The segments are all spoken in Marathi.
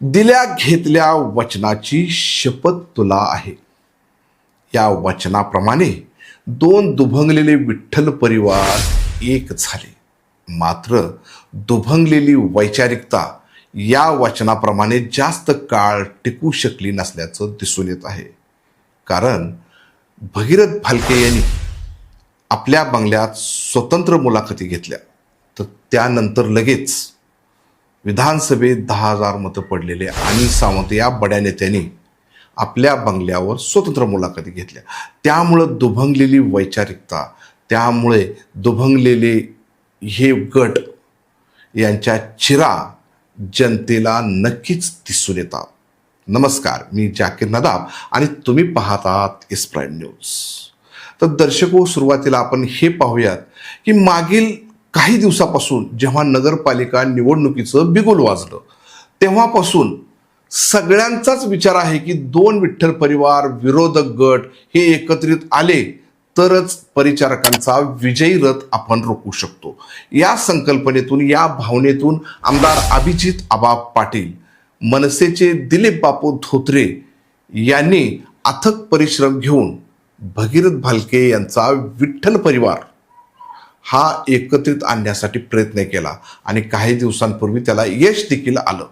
दिल्या घेतल्या वचनाची शपथ तुला आहे. या वचनाप्रमाणे दोन दुभंगलेले विठ्ठल परिवार एक झाले. मात्र दुभंगलेली वैचारिकता या वचनाप्रमाणे जास्त काळ टिकू शकली नसल्याचं दिसून येत आहे. कारण भगीरथ भालके यांनी आपल्या बंगल्यात स्वतंत्र मुलाखती घेतल्या. तर त्यानंतर लगेच विधानसभेत दहा हजार मतं पडलेले आणि सावंत या बड्या नेत्यांनी आपल्या बंगल्यावर स्वतंत्र मुलाखती घेतल्या. त्यामुळं दुभंगलेली वैचारिकता त्यामुळे दुभंगलेले हे गट यांच्या चिरा जनतेला नक्कीच दिसून येतात. नमस्कार मी जाकीर नदाब आणि तुम्ही पाहतात एस प्राईम न्यूज तर दर्शको हो, सुरुवातीला आपण हे पाहूयात की मागील काही दिवसापासून जेव्हा नगरपालिका निवडणुकीचं बिगुल वाजलं तेव्हापासून सगळ्यांचाच विचार आहे की दोन विठ्ठल परिवार विरोधक गट हे एकत्रित आले तरच परिचारकांचा विजयी रथ आपण रोखू शकतो. या संकल्पनेतून या भावनेतून आमदार अभिजित आबा पाटील मनसेचे दिलीप बापू धोत्रे यांनी अथक परिश्रम घेऊन भगीरथ भालके यांचा विठ्ठल परिवार हा एकत्रित आणण्यासाठी प्रयत्न केला आणि काही दिवसांपूर्वी त्याला यश देखील आलं.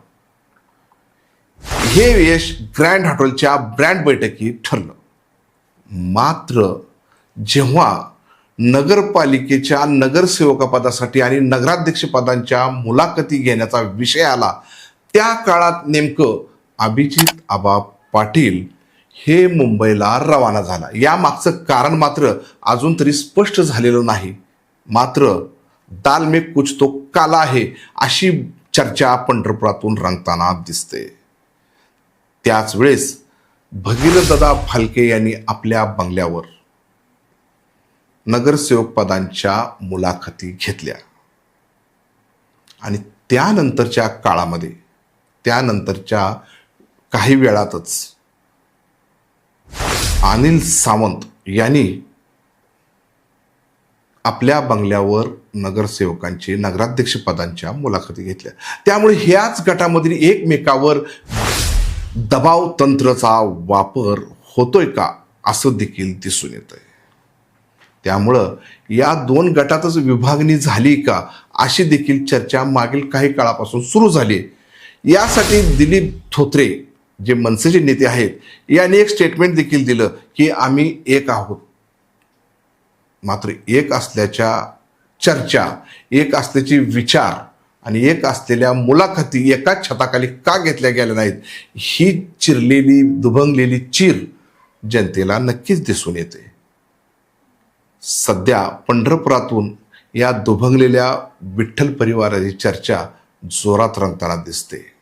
हे यश ग्रँड हॉटेलच्या ब्रँड बैठकीत ठरलं. मात्र जेव्हा नगरपालिकेच्या नगरसेवकपदासाठी आणि नगराध्यक्षपदांच्या मुलाखती घेण्याचा विषय आला त्या काळात नेमकं अभिजित आबा पाटील हे मुंबईला रवाना झाला. यामागचं कारण मात्र अजून तरी स्पष्ट झालेलं नाही. मात्र दाल में कुछ तो काला आहे अशी चर्चा पंढरपुरातून रंगताना दिसते. त्याच वेळेस भगीरथदादा फालके यांनी आपल्या बंगल्यावर नगरसेवक पदांच्या मुलाखती घेतल्या. आणि त्यानंतरच्या काळामध्ये त्यानंतरच्या काही वेळातच अनिल सावंत यांनी आपल्या बंगल्यावर नगरसेवकांचे नगराध्यक्षपदांच्या मुलाखती घेतल्या. त्यामुळे ह्याच गटामधील एकमेकावर दबाव तंत्रचा वापर होतोय का असं देखील दिसून येत आहे त्यामुळं या दोन गटातच विभागणी झाली का अशी देखील चर्चा मागील काही काळापासून सुरू झाली. यासाठी दिलीप धोत्रे जे मनसेचे नेते आहेत यांनी एक स्टेटमेंट देखील दिलं की आम्ही एक आहोत. मात्र एक असल्याच्या चर्चा एक असल्याचे विचार आणि एक असलेल्या मुलाखती एकाच छताखाली का घेतल्या गेल्या नाहीत ही चिरलेली दुभंगलेली चीर जनतेला नक्कीच दिसून येते. सध्या पंढरपुरातून या दुभंगलेल्या विठ्ठल परिवाराची चर्चा जोरात रंगताना दिसते.